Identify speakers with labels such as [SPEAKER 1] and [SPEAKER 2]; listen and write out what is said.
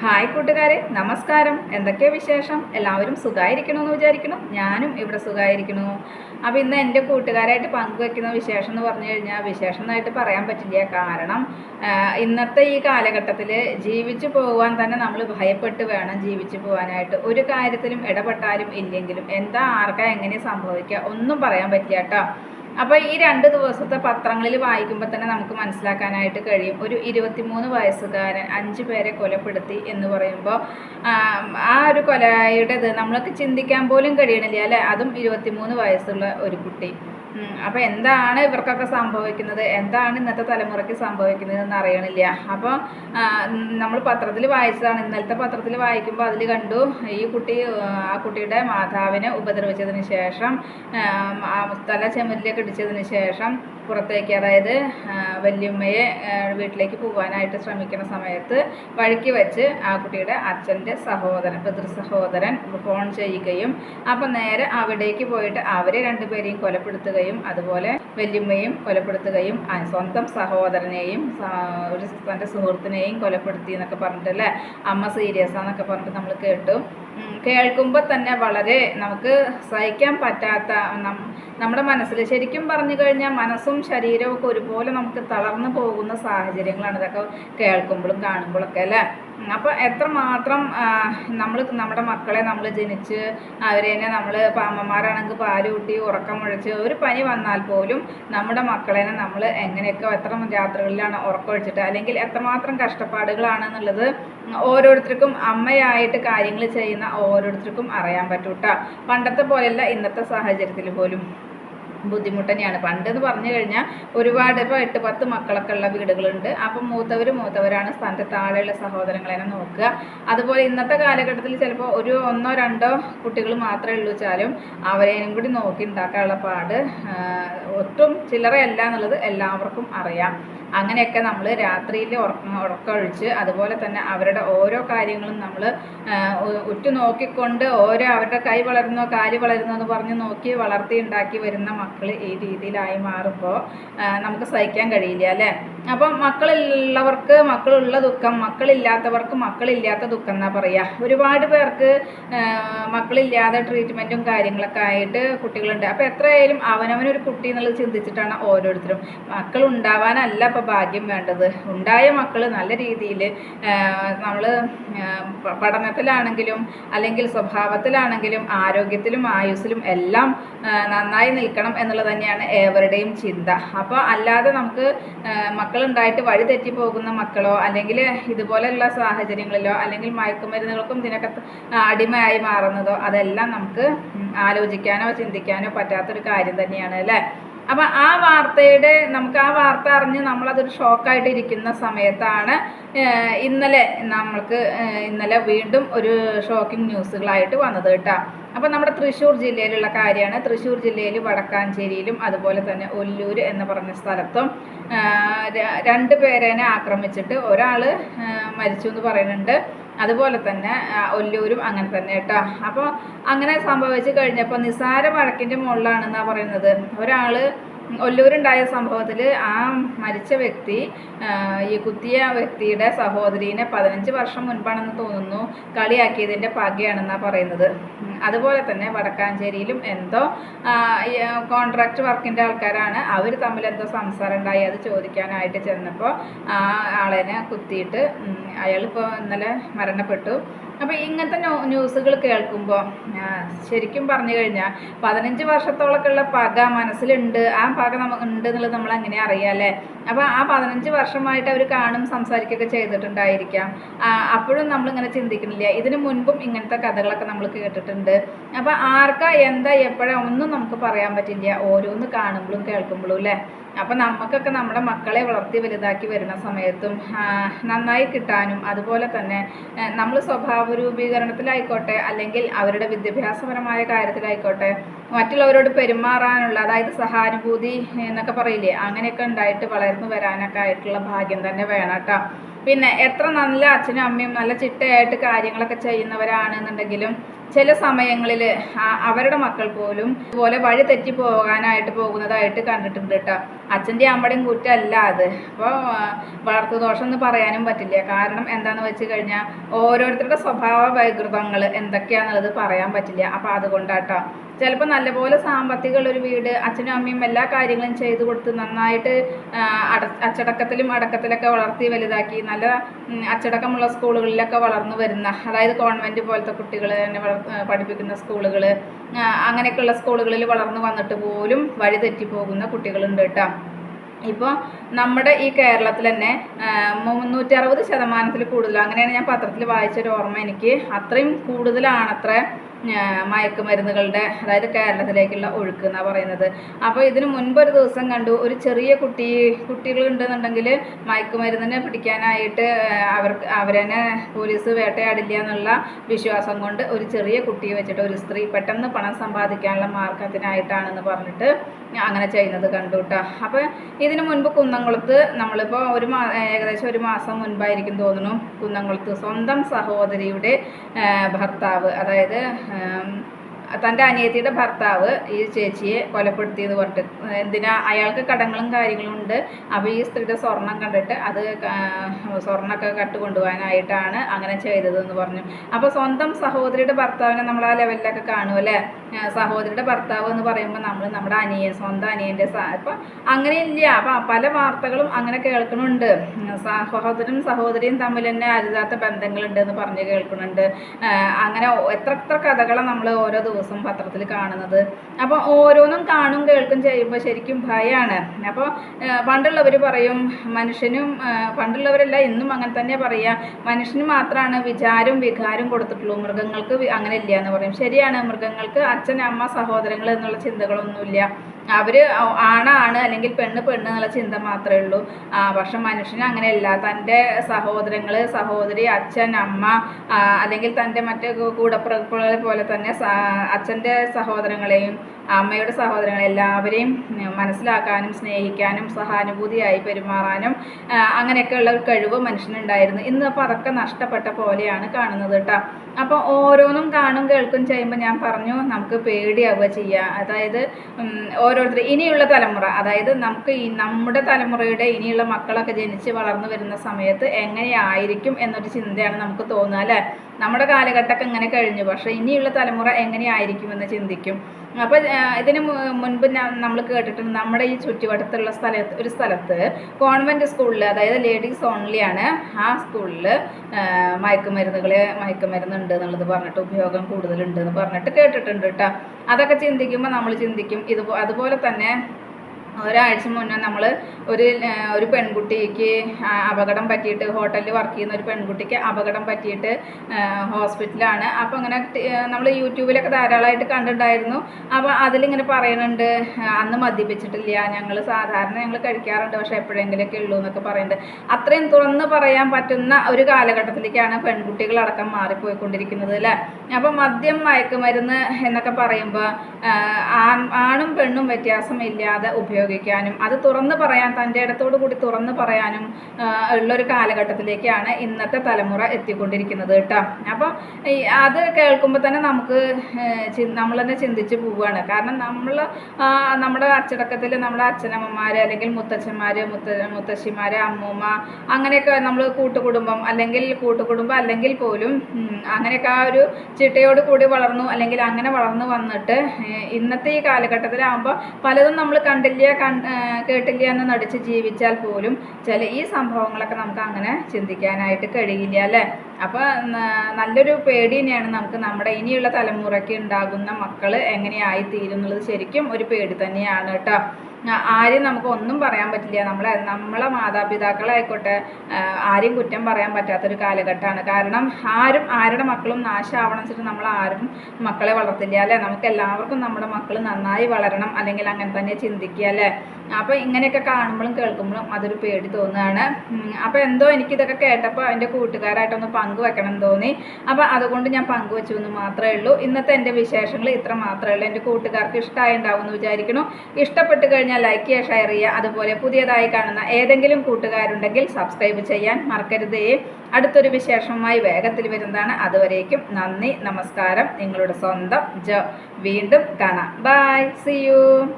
[SPEAKER 1] Hi കൂട്ടുകാരെ നമസ്കാരം. എന്തൊക്കെയാ വിശേഷം? എല്ലാവരും സുഖമായിരിക്കണമെന്ന് വിചാരിക്കണം ഞാനും ഇവിടെ സുഖമായിരിക്കണു അപ്പോൾ ഇന്ന് എന്റെ കൂട്ടുകാരായിട്ട് പങ്കുവെക്കുന്ന വിശേഷം എന്ന് പറഞ്ഞു കഴിഞ്ഞാൽ വിശേഷം എന്നായിട്ട് പറയാൻ പറ്റില്ല. കാരണം ഇന്നത്തെ ഈ കാലഘട്ടത്തിൽ ജീവിച്ചു പോകാൻ തന്നെ നമ്മൾ ഭയപ്പെട്ട് വേണം ജീവിച്ചു പോകാനായിട്ട് ഒരു കാര്യത്തിലും ഇടപെട്ടാലും ഇല്ലെങ്കിലും എന്താ ആർക്കാ എങ്ങനെ സംഭവിക്കുക ഒന്നും പറയാൻ പറ്റില്ല കേട്ടോ. അപ്പോൾ ഈ രണ്ട് ദിവസത്തെ പത്രങ്ങളിൽ വായിക്കുമ്പോൾ തന്നെ നമുക്ക് മനസ്സിലാക്കാനായിട്ട് കഴിയും. ഒരു ഇരുപത്തിമൂന്ന് വയസ്സുകാരൻ അഞ്ച് പേരെ കൊലപ്പെടുത്തി എന്ന് പറയുമ്പോൾ ആ ഒരു കൊലയുടേത് നമ്മൾക്ക് ചിന്തിക്കാൻ പോലും കഴിയണില്ല അല്ലേ? അതും ഇരുപത്തിമൂന്ന് വയസ്സുള്ള ഒരു കുട്ടി. അപ്പോൾ എന്താണ് ഇവർക്കൊക്കെ സംഭവിക്കുന്നത്? എന്താണ് ഇന്നത്തെ തലമുറയ്ക്ക് സംഭവിക്കുന്നത് എന്ന് അറിയണില്ല അപ്പോൾ നമ്മൾ പത്രത്തിൽ വായിച്ചതാണ്. ഇന്നലത്തെ പത്രത്തിൽ വായിക്കുമ്പോൾ അതിൽ കണ്ടു ഈ കുട്ടി ആ, കുട്ടിയുടെ മാതാവിനെ ഉപദ്രവിച്ചതിന് ശേഷം തല ചെമ്മരിലേക്ക് ഇടിച്ചതിന് ശേഷം പുറത്തേക്ക് അതായത് വല്യമ്മയെ വീട്ടിലേക്ക് പോകാനായിട്ട് ശ്രമിക്കുന്ന സമയത്ത് വഴിക്ക് വെച്ച് ആ കുട്ടിയുടെ അച്ഛന്റെ സഹോദരൻ പിതൃ സഹോദരൻ ഫോൺ ചെയ്യുകയും അപ്പം നേരെ അവിടേക്ക് പോയിട്ട് അവരെ രണ്ടുപേരെയും കൊലപ്പെടുത്തുകയും അതുപോലെ വല്യമ്മയും കൊലപ്പെടുത്തുകയും സ്വന്തം സഹോദരനെയും ഒരു തന്റെ സുഹൃത്തിനെയും കൊലപ്പെടുത്തി എന്നൊക്കെ പറഞ്ഞിട്ടല്ലേ അമ്മ സീരിയസ് ആണെന്നൊക്കെ പറഞ്ഞിട്ട് നമ്മൾ കേട്ടു. കേൾക്കുമ്പോൾ തന്നെ വളരെ നമുക്ക് സഹിക്കാൻ പറ്റാത്ത നമ്മുടെ മനസ്സിൽ ശരിക്കും പറഞ്ഞു കഴിഞ്ഞാൽ മനസ്സും ശരീരവും ഒക്കെ ഒരുപോലെ നമുക്ക് തളർന്നു പോകുന്ന സാഹചര്യങ്ങളാണ്. ഇതൊക്കെ കേൾക്കുമ്പോഴും കാണുമ്പോഴൊക്കെ അല്ലേ? അപ്പോൾ എത്രമാത്രം നമ്മൾ നമ്മുടെ മക്കളെ നമ്മൾ ജനിച്ച് അവരെ തന്നെ നമ്മൾ അമ്മമാരാണെങ്കിൽ പാൽ കൂട്ടി ഉറക്കം മുഴച്ച് ഒരു പനി വന്നാൽ പോലും നമ്മുടെ മക്കളെ നമ്മൾ എങ്ങനെയൊക്കെ എത്ര രാത്രികളിലാണ് ഉറക്കമൊഴിച്ചിട്ട് അല്ലെങ്കിൽ എത്രമാത്രം കഷ്ടപ്പാടുകളാണെന്നുള്ളത് ഓരോരുത്തർക്കും അമ്മയായിട്ട് കാര്യങ്ങൾ ചെയ്യുന്ന ഓരോരുത്തർക്കും അറിയാൻ പറ്റൂട്ടാ. പണ്ടത്തെ പോലെയല്ല ഇന്നത്തെ സാഹചര്യത്തിൽ പോലും. ബുദ്ധിമുട്ട് തന്നെയാണ്. പണ്ട് എന്ന് പറഞ്ഞു കഴിഞ്ഞാൽ ഒരുപാട് ഇപ്പോൾ എട്ട് പത്ത് മക്കളൊക്കെ ഉള്ള വീടുകളുണ്ട്. അപ്പം മൂത്തവർ മൂത്തവരാണ് സ്ഥാനത്ത് താഴെയുള്ള സഹോദരങ്ങളെ നോക്കുക. അതുപോലെ ഇന്നത്തെ കാലഘട്ടത്തിൽ ചിലപ്പോൾ ഒരു ഒന്നോ രണ്ടോ കുട്ടികൾ മാത്രമേ ഉള്ളൂ വെച്ചാലും അവരെയും കൂടി നോക്കി ഉണ്ടാക്കാനുള്ള പാട് ഒട്ടും ചില്ലറയല്ല എന്നുള്ളത് എല്ലാവർക്കും അറിയാം. അങ്ങനെയൊക്കെ നമ്മൾ രാത്രിയിൽ ഉറക്കം ഉറക്കമൊഴിച്ച് അതുപോലെ തന്നെ അവരുടെ ഓരോ കാര്യങ്ങളും നമ്മൾ ഉറ്റു നോക്കിക്കൊണ്ട് ഓരോ അവരുടെ കൈ വളരുന്നോ കാൽ വളരുന്നോ എന്ന് പറഞ്ഞ് നോക്കി വളർത്തി ഉണ്ടാക്കി വരുന്ന മക്കൾ ഈ രീതിയിലായി മാറുമ്പോൾ നമുക്ക് സഹിക്കാൻ കഴിയില്ല അല്ലേ? അപ്പം മക്കളുള്ളവർക്ക് മക്കളുള്ള ദുഃഖം മക്കളില്ലാത്തവർക്ക് മക്കളില്ലാത്ത ദുഃഖം എന്നാ പറയുക ഒരുപാട് പേർക്ക് മക്കളില്ലാതെ ട്രീറ്റ്മെന്റും കാര്യങ്ങളൊക്കെ ആയിട്ട് കുട്ടികളുണ്ട്. അപ്പോൾ എത്രയായാലും അവനവനൊരു കുട്ടി എന്നുള്ളത് ചിന്തിച്ചിട്ടാണ് ഓരോരുത്തരും. മക്കൾ ഉണ്ടാവാനല്ല ഇപ്പോൾ ഭാഗ്യം വേണ്ടത്. ഉണ്ടായ മക്കൾ നല്ല രീതിയിൽ നമ്മൾ പഠനത്തിലാണെങ്കിലും അല്ലെങ്കിൽ സ്വഭാവത്തിലാണെങ്കിലും ആരോഗ്യത്തിലും ആയുസ്സിലും എല്ലാം നന്നായി നിൽക്കണം എന്നുള്ളത് തന്നെയാണ് ഏവരുടെയും ചിന്ത. അപ്പോൾ അല്ലാതെ നമുക്ക് മക്കളുണ്ടായിട്ട് വഴി തെറ്റി പോകുന്ന മക്കളോ അല്ലെങ്കിൽ ഇതുപോലെയുള്ള സാഹചര്യങ്ങളിലോ അല്ലെങ്കിൽ മയക്കുമരുന്നുകൾക്കും ഇതിനൊക്കെ അടിമയായി മാറുന്നതോ അതെല്ലാം നമുക്ക് ആലോചിക്കാനോ ചിന്തിക്കാനോ പറ്റാത്തൊരു കാര്യം തന്നെയാണ് അല്ലേ? അപ്പം ആ വാർത്തയുടെ നമുക്ക് ആ വാർത്ത അറിഞ്ഞ് നമ്മളതൊരു ഷോക്കായിട്ട് ഇരിക്കുന്ന സമയത്താണ് ഇന്നലെ നമ്മൾക്ക് ഇന്നലെ വീണ്ടും ഒരു ഷോക്കിംഗ് ന്യൂസുകളായിട്ട് വന്നത് കേട്ടോ. അപ്പം നമ്മുടെ തൃശ്ശൂർ ജില്ലയിലുള്ള കാര്യമാണ്. തൃശ്ശൂർ ജില്ലയിൽ വടക്കാഞ്ചേരിയിലും അതുപോലെ തന്നെ ഒല്ലൂർ എന്ന് പറഞ്ഞ സ്ഥലത്തും രണ്ട് പേരേനെ ആക്രമിച്ചിട്ട് ഒരാൾ മരിച്ചു എന്ന് പറയുന്നുണ്ട്. അതുപോലെ തന്നെ ഒല്ലൂരും അങ്ങനെ തന്നെ കേട്ടോ. അപ്പോൾ അങ്ങനെ സംഭവിച്ചു കഴിഞ്ഞപ്പോൾ നിസാര വഴക്കിന്റെ മുകളിലാണെന്നാണ് പറയുന്നത്. ഒരാൾ ഒല്ലൂരുണ്ടായ സംഭവത്തിൽ ആ മരിച്ച വ്യക്തി ഈ കുത്തിയ വ്യക്തിയുടെ സഹോദരീനെ പതിനഞ്ച് വർഷം മുൻപാണെന്ന് തോന്നുന്നു കളിയാക്കിയതിന്റെ പകയാണെന്നാണ് പറയുന്നത്. അതുപോലെ തന്നെ വടക്കാഞ്ചേരിയിലും എന്തോ കോൺട്രാക്ട് വർക്കിന്റെ ആൾക്കാരാണ്. അവർ തമ്മിൽ എന്തോ സംസാരം ഉണ്ടായി. അത് ചോദിക്കാനായിട്ട് ചെന്നപ്പോൾ ആ ആളേനെ കുത്തിയിട്ട് അയാളിപ്പോൾ ഇന്നലെ മരണപ്പെട്ടു. അപ്പോൾ ഇങ്ങനത്തെ ന്യൂ ന്യൂസുകൾ കേൾക്കുമ്പോൾ ശരിക്കും പറഞ്ഞു കഴിഞ്ഞാൽ പതിനഞ്ച് വർഷത്തോളൊക്കെയുള്ള പക മനസ്സിലുണ്ട്. ആ പക നമുക്ക് ഉണ്ട് എന്നുള്ളത് നമ്മൾ എങ്ങനെ അറിയാമല്ലേ അപ്പോൾ ആ പതിനഞ്ച് വർഷമായിട്ട് അവർ കാണും സംസാരിക്കുകയൊക്കെ ചെയ്തിട്ടുണ്ടായിരിക്കാം. അപ്പോഴും നമ്മളിങ്ങനെ ചിന്തിക്കുന്നില്ല ഇതിനു മുൻപും ഇങ്ങനത്തെ കഥകളൊക്കെ നമ്മൾ കേട്ടിട്ടുണ്ട്. അപ്പോൾ ആർക്കാ എന്താ എപ്പോഴാ ഒന്നും നമുക്ക് പറയാൻ പറ്റില്ല. ഓരോന്ന് കാണുമ്പോഴും കേൾക്കുമ്പോഴും അല്ലേ? അപ്പം നമുക്കൊക്കെ നമ്മുടെ മക്കളെ വളർത്തി വലുതാക്കി വരുന്ന സമയത്തും നന്നായി കിട്ടാനും അതുപോലെ തന്നെ നമ്മൾ സ്വഭാവ രൂപീകരണത്തിലായിക്കോട്ടെ അല്ലെങ്കിൽ അവരുടെ വിദ്യാഭ്യാസപരമായ കാര്യത്തിലായിക്കോട്ടെ മറ്റുള്ളവരോട് പെരുമാറാനുള്ള അതായത് സഹാനുഭൂതി എന്നൊക്കെ പറയില്ലേ? അങ്ങനെയൊക്കെ ഉണ്ടായിട്ട് വളർന്നു വരാനൊക്കെ ആയിട്ടുള്ള ഭാഗ്യം തന്നെ വേണം കേട്ടോ. പിന്നെ എത്ര നല്ല അച്ഛനും അമ്മയും നല്ല ചിട്ടയായിട്ട് കാര്യങ്ങളൊക്കെ ചെയ്യുന്നവരാണെന്നുണ്ടെങ്കിലും ചില സമയങ്ങളിൽ അവരുടെ മക്കൾ പോലും ഇതുപോലെ വഴി തെറ്റി പോകാനായിട്ട് പോകുന്നതായിട്ട് കണ്ടിട്ടുണ്ട് കേട്ടോ. അച്ഛന്റെ അമ്മയുടെയും കുറ്റമല്ല അത്. അപ്പോൾ വളർത്തുദോഷം എന്ന് പറയാനും പറ്റില്ല. കാരണം എന്താണെന്ന് വെച്ച് കഴിഞ്ഞാൽ ഓരോരുത്തരുടെ സ്വഭാവ വൈകൃതങ്ങൾ എന്തൊക്കെയാണെന്നുള്ളത് പറയാൻ പറ്റില്ല. അപ്പോൾ അതുകൊണ്ടാട്ടോ. ചിലപ്പോൾ നല്ലപോലെ സാമ്പത്തികമുള്ള ഒരു വീട് അച്ഛനും അമ്മയും എല്ലാ കാര്യങ്ങളും ചെയ്തു കൊടുത്ത് നന്നായിട്ട് അട അച്ചടക്കത്തിലും അടക്കത്തിലൊക്കെ വളർത്തി വലുതാക്കി നല്ല അച്ചടക്കമുള്ള സ്കൂളുകളിലൊക്കെ വളർന്നു വരുന്ന അതായത് കോൺവെന്റ് പോലത്തെ കുട്ടികൾ തന്നെ പഠിപ്പിക്കുന്ന സ്കൂളുകൾ അങ്ങനെയൊക്കെയുള്ള സ്കൂളുകളിൽ വളർന്നു വന്നിട്ട് പോലും വഴി തെറ്റിപ്പോകുന്ന കുട്ടികളുണ്ട് കേട്ടോ. ഇപ്പോൾ നമ്മുടെ ഈ കേരളത്തിൽ തന്നെ മുന്നൂറ്ററുപത് ശതമാനത്തിൽ കൂടുതൽ അങ്ങനെയാണ് ഞാൻ പത്രത്തിൽ വായിച്ചൊരു ഓർമ്മ എനിക്ക് അത്രയും കൂടുതലാണത്ര മയക്കുമരുന്നുകളുടെ അതായത് കേരളത്തിലേക്കുള്ള ഒഴുക്ക് എന്നാണ് പറയുന്നത്. അപ്പോൾ ഇതിന് മുൻപ് ഒരു ദിവസം കണ്ടു ഒരു ചെറിയ കുട്ടി കുട്ടികൾ ഉണ്ടെന്നുണ്ടെങ്കിൽ മയക്കുമരുന്നിനെ പിടിക്കാനായിട്ട് അവർക്ക് അവരെന്നെ പോലീസ് വേട്ടയാടില്ല എന്നുള്ള വിശ്വാസം കൊണ്ട് ഒരു ചെറിയ കുട്ടിയെ വെച്ചിട്ട് ഒരു സ്ത്രീ പെട്ടെന്ന് പണം സമ്പാദിക്കാനുള്ള മാർഗത്തിനായിട്ടാണെന്ന് പറഞ്ഞിട്ട് അങ്ങനെ ചെയ്യുന്നത് കണ്ടു കേട്ടോ അപ്പോൾ ഇതിനു മുൻപ് കുന്നംകുളത്ത് നമ്മളിപ്പോൾ ഒരു മാ ഏകദേശം ഒരു മാസം മുൻപായിരിക്കും തോന്നുന്നു കുന്നംകുളത്ത് സ്വന്തം സഹോദരിയുടെ ഭർത്താവ് അതായത് um, തന്റെ അനിയത്തിയുടെ ഭർത്താവ് ഈ ചേച്ചിയെ കൊലപ്പെടുത്തിയത് കൊണ്ട് എന്തിനാ അയാൾക്ക് കടങ്ങളും കാര്യങ്ങളും ഉണ്ട്. അപ്പോൾ ഈ സ്ത്രീയുടെ സ്വർണം കണ്ടിട്ട് അത് സ്വർണമൊക്കെ കട്ടുകൊണ്ടുപോകാനായിട്ടാണ് അങ്ങനെ ചെയ്തതെന്ന് പറഞ്ഞു. അപ്പോൾ സ്വന്തം സഹോദരിയുടെ ഭർത്താവിനെ നമ്മൾ ആ ലെവലിലൊക്കെ കാണും അല്ലേ? സഹോദരിയുടെ ഭർത്താവ് എന്ന് പറയുമ്പോൾ നമ്മൾ നമ്മുടെ അനിയൻ സ്വന്തം അനിയന്റെ ഇപ്പം അങ്ങനെയില്ല. അപ്പം പല വാർത്തകളും അങ്ങനെ കേൾക്കുന്നുണ്ട്. സഹോദരനും സഹോദരിയും തമ്മിൽ തന്നെ അരുതാത്ത ബന്ധങ്ങളുണ്ട് എന്ന് പറഞ്ഞ് കേൾക്കുന്നുണ്ട്. അങ്ങനെ എത്ര എത്ര കഥകളാണ് നമ്മൾ ഓരോ പത്രത്തിൽ കാണുന്നത്. അപ്പോൾ ഓരോന്നും കാണും കേൾക്കും ചെയ്യുമ്പോൾ ശരിക്കും ഭയമാണ് അപ്പോൾ പണ്ടുള്ളവർ പറയും മനുഷ്യനും പണ്ടുള്ളവരല്ല ഇന്നും അങ്ങനെ തന്നെ പറയുക മനുഷ്യന് മാത്രമാണ് വിചാരം വികാരം കൊടുത്തിട്ടുള്ളൂ. മൃഗങ്ങൾക്ക് അങ്ങനെ ഇല്ല എന്ന് പറയും. ശരിയാണ് മൃഗങ്ങൾക്ക് അച്ഛൻ അമ്മ സഹോദരങ്ങൾ എന്നുള്ള ചിന്തകളൊന്നുമില്ല. അവർ ആണാണ് അല്ലെങ്കിൽ പെണ്ണ് പെണ്ണ് എന്നുള്ള ചിന്ത മാത്രമേ ഉള്ളൂ. പക്ഷെ മനുഷ്യന് അങ്ങനെയല്ല. തന്റെ സഹോദരങ്ങൾ സഹോദരി അച്ഛൻ അമ്മ അല്ലെങ്കിൽ തന്റെ മറ്റേ കൂടപ്പിറപ്പുകളെ പോലെ തന്നെ അച്ഛന്റെ സഹോദരങ്ങളെയും അമ്മയുടെ സഹോദരങ്ങൾ എല്ലാവരെയും മനസ്സിലാക്കാനും സ്നേഹിക്കാനും സഹാനുഭൂതിയായി പെരുമാറാനും അങ്ങനെയൊക്കെയുള്ള ഒരു കഴിവ് മനുഷ്യനുണ്ടായിരുന്നു. ഇന്ന് അപ്പോൾ അതൊക്കെ നഷ്ടപ്പെട്ട പോലെയാണ് കാണുന്നത് കേട്ടോ. അപ്പോൾ ഓരോന്നും കാണും കേൾക്കും ചെയ്യുമ്പോൾ ഞാൻ പറഞ്ഞു നമുക്ക് പേടിയാവുക ചെയ്യുക അതായത് ഓരോരുത്തർ ഇനിയുള്ള തലമുറ അതായത് നമുക്ക് ഈ നമ്മുടെ തലമുറയുടെ ഇനിയുള്ള മക്കളൊക്കെ ജനിച്ച് വളർന്നു വരുന്ന സമയത്ത് എങ്ങനെയായിരിക്കും എന്നൊരു ചിന്തയാണ് നമുക്ക് തോന്നുക അല്ലേ? നമ്മുടെ കാലഘട്ടമൊക്കെ ഇങ്ങനെ കഴിഞ്ഞു പക്ഷേ ഇനിയുള്ള തലമുറ എങ്ങനെയായിരിക്കുമെന്ന് ചിന്തിക്കും. അപ്പോൾ ഇതിന് മുൻപ് നമ്മൾ കേട്ടിട്ടുണ്ട് നമ്മുടെ ഈ ചുറ്റുവട്ടത്തുള്ള സ്ഥലത്ത് ഒരു സ്ഥലത്ത് കോൺവെന്റ് സ്കൂളിൽ അതായത് ലേഡീസ് ഓൺലി ആണ് ആ സ്കൂളിൽ മയക്കുമരുന്നുകൾ മയക്കുമരുന്നുണ്ട് എന്നുള്ളത് പറഞ്ഞിട്ട് ഉപയോഗം കൂടുതലുണ്ട് എന്ന് പറഞ്ഞിട്ട് കേട്ടിട്ടുണ്ട് കേട്ടോ അതൊക്കെ ചിന്തിക്കുമ്പോൾ നമ്മൾ ചിന്തിക്കും ഇത് അതുപോലെ തന്നെ ഒരാഴ്ച മുന്നേ നമ്മൾ ഒരു ഒരു പെൺകുട്ടിക്ക് അപകടം പറ്റിയിട്ട് ഹോട്ടലിൽ വർക്ക് ചെയ്യുന്ന ഒരു പെൺകുട്ടിക്ക് അപകടം പറ്റിയിട്ട് ഹോസ്പിറ്റലാണ്. അപ്പോൾ അങ്ങനെ നമ്മൾ യൂട്യൂബിലൊക്കെ ധാരാളമായിട്ട് കണ്ടിട്ടുണ്ടായിരുന്നു. അപ്പോൾ അതിലിങ്ങനെ പറയുന്നുണ്ട് അന്ന് മദ്യപിച്ചിട്ടില്ല ഞങ്ങൾ സാധാരണ ഞങ്ങൾ കഴിക്കാറുണ്ട് പക്ഷേ എപ്പോഴെങ്കിലൊക്കെ ഉള്ളൂ എന്നൊക്കെ പറയുന്നുണ്ട് അത്രയും തുറന്ന് പറയാൻ പറ്റുന്ന ഒരു കാലഘട്ടത്തിലേക്കാണ് പെൺകുട്ടികളടക്കം മാറിപ്പോയിക്കൊണ്ടിരിക്കുന്നത് അല്ലേ? അപ്പോൾ മദ്യം മയക്കുമരുന്ന് എന്നൊക്കെ പറയുമ്പോൾ ആണും പെണ്ണും വ്യത്യാസമില്ലാതെ ഉപയോഗം ഉപയോഗിക്കാനും അത് തുറന്ന് പറയാൻ തന്റെ ഇടത്തോടു കൂടി തുറന്ന് പറയാനും ഉള്ളൊരു കാലഘട്ടത്തിലേക്കാണ് ഇന്നത്തെ തലമുറ എത്തിക്കൊണ്ടിരിക്കുന്നത് കേട്ടോ. അപ്പോൾ അത് കേൾക്കുമ്പോൾ തന്നെ നമുക്ക് നമ്മൾ തന്നെ ചിന്തിച്ച് പോവുകയാണ്. കാരണം നമ്മൾ നമ്മുടെ അച്ചടക്കത്തിൽ നമ്മുടെ അച്ഛനമ്മമാർ അല്ലെങ്കിൽ മുത്തച്ഛന്മാർ മുത്ത മുത്തശ്ശിമാർ അമ്മൂമ്മ അങ്ങനെയൊക്കെ നമ്മൾ കൂട്ടുകുടുംബം അല്ലെങ്കിൽ കൂട്ടുകുടുംബം അല്ലെങ്കിൽ പോലും അങ്ങനെയൊക്കെ ആ ഒരു ചിട്ടയോട് കൂടി വളർന്നു അല്ലെങ്കിൽ അങ്ങനെ വളർന്നു വന്നിട്ട് ഇന്നത്തെ ഈ കാലഘട്ടത്തിലാകുമ്പോൾ പലതും നമ്മൾ കണ്ടില്ല കേട്ടില്ല എന്ന് നടിച്ച് ജീവിച്ചാൽ പോലും ചില ഈ സംഭവങ്ങളൊക്കെ നമുക്ക് അങ്ങനെ ചിന്തിക്കാനായിട്ട് കഴിയില്ല അല്ലേ? അപ്പോൾ നല്ലൊരു പേടി തന്നെയാണ് നമുക്ക് നമ്മുടെ ഇനിയുള്ള തലമുറയ്ക്ക് ഉണ്ടാകുന്ന മക്കൾ എങ്ങനെയായി തീരും എന്നുള്ളത് ശരിക്കും ഒരു പേടി തന്നെയാണ് കേട്ടോ. ആരെയും നമുക്ക് ഒന്നും പറയാൻ പറ്റില്ല. നമ്മളെ നമ്മളെ മാതാപിതാക്കളായിക്കോട്ടെ ആരെയും കുറ്റം പറയാൻ പറ്റാത്തൊരു കാലഘട്ടമാണ്. കാരണം ആരും ആരുടെ മക്കളും നാശമാവണം വെച്ചിട്ട് നമ്മൾ ആരും മക്കളെ വളർത്തില്ല അല്ലേ? നമുക്ക് എല്ലാവർക്കും നമ്മുടെ മക്കൾ നന്നായി വളരണം അല്ലെങ്കിൽ അങ്ങനെ തന്നെ ചിന്തിക്കുക അല്ലേ? അപ്പോൾ ഇങ്ങനെയൊക്കെ കാണുമ്പോഴും കേൾക്കുമ്പോഴും അതൊരു പേടി തോന്നുകയാണ്. അപ്പോൾ എന്തോ എനിക്കിതൊക്കെ കേട്ടപ്പോൾ എന്റെ കൂട്ടുകാരായിട്ടൊന്ന് പങ്കുവെക്കണം തോന്നി. അപ്പോൾ അതുകൊണ്ട് ഞാൻ പങ്കുവെച്ചു എന്ന് മാത്രമേ ഉള്ളൂ. ഇന്നത്തെ എന്റെ വിശേഷങ്ങൾ ഇത്ര മാത്രമേ ഉള്ളൂ. എന്റെ കൂട്ടുകാർക്ക് ഇഷ്ടമായി ഉണ്ടാവും എന്ന് വിചാരിക്കുന്നു. ഇഷ്ടപ്പെട്ട് ലൈക്ക് ചെയ്യുക ഷെയർ ചെയ്യുക. അതുപോലെ പുതിയതായി കാണുന്ന ഏതെങ്കിലും കൂട്ടുകാരുണ്ടെങ്കിൽ സബ്സ്ക്രൈബ് ചെയ്യാൻ മറക്കരുതേ. അടുത്തൊരു വിശേഷവുമായി വേഗത്തിൽ വരുന്നതാണ്. അതുവരേക്കും നന്ദി നമസ്കാരം. നിങ്ങളുടെ സ്വന്തം ജ. വീണ്ടും കാണാം. By C U